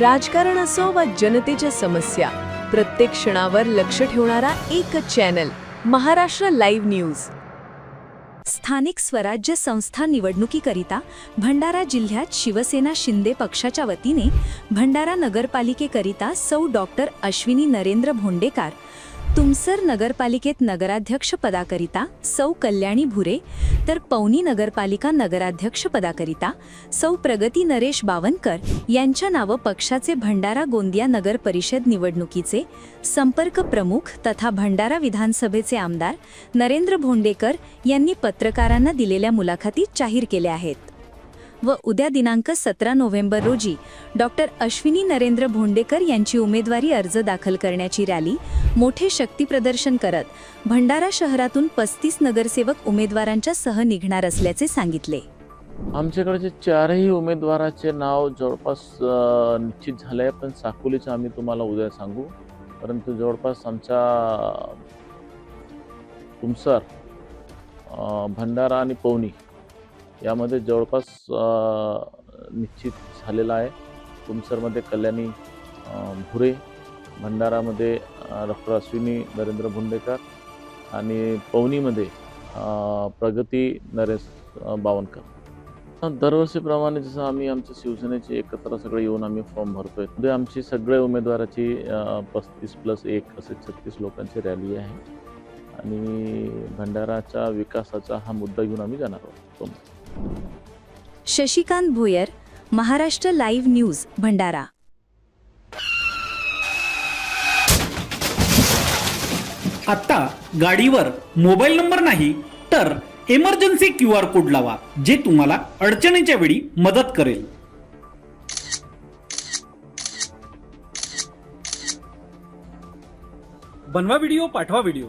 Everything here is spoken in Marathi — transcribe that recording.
राजकारण असो वा जनतेच्या समस्या प्रत्येक क्षणावर लक्ष ठेवणारा एकच चॅनल महाराष्ट्र लाईव्ह न्यूज. स्थानिक स्वराज्य संस्था निवडणुकीकरिता भंडारा जिल्ह्यात शिवसेना शिंदे पक्षाच्या वतीने भंडारा नगरपालिकेकरिता सौ डॉक्टर अश्विनी नरेंद्र भोंडेकार तुमसर नगरपालिकेत नगराध्यक्ष पदाकरिता सौ कल्याणी भुरे तर पवनी नगरपालिका नगराध्यक्ष पदाकरिता सौ प्रगती नरेश बावनकर यांच्या नावं पक्षाचे भंडारा गोंदिया नगर परिषद निवडणुकीचे संपर्क प्रमुख तथा भंडारा विधानसभेचे आमदार नरेंद्र भोंडेकर यांनी पत्रकारांना दिलेल्या मुलाखतीत जाहीर केल्या आहेत. व उद्या दिनांक सतरा नोव्हेंबर रोजी डॉक्टर अश्विनी नरेंद्र भोंडेकर यांची उमेदवारी अर्ज दाखल करण्याची रॅली मोठे शक्तीप्रदर्शन करत भंडारा शहरातून पस्तीस नगरसेवक उमेदवारांच्या सह निघणार असल्याचे सांगितले. आमच्याकडचे चारही उमेदवाराचे नाव जवळपास निश्चित झाले आहे पण साकोलीचं आम्ही तुम्हाला उद्या सांगू. परंतु जवळपास आमच्या तुमसर भंडारा आणि पवनी यामध्ये जवळपास निश्चित झालेला आहे. तुमसरमध्ये कल्याणी भुरे भंडारामध्ये डॉक्टर अश्विनी नरेंद्र भुंडेकर आणि पवनीमध्ये प्रगती नरेश बावनकर. दरवर्षीप्रमाणे जसं आम्ही आमच्या शिवसेनेचे एकत्र सगळे येऊन आम्ही फॉर्म भरतोय उद्या आमची सगळे उमेदवाराची पस्तीस प्लस एक असे छत्तीस लोकांची रॅली आहे. आणि भंडाराच्या विकासाचा हा मुद्दा घेऊन आम्ही जाणार आहोत. Shashikant Bhoyar Maharashtra live news Bhandara. आता गाडीवर मोबाईल नंबर नाही तर इमर्जन्सी क्यू आर कोड लावा जे तुम्हाला अडचणीच्या वेळी मदत करेल. बनवा व्हिडिओ पाठवा व्हिडिओ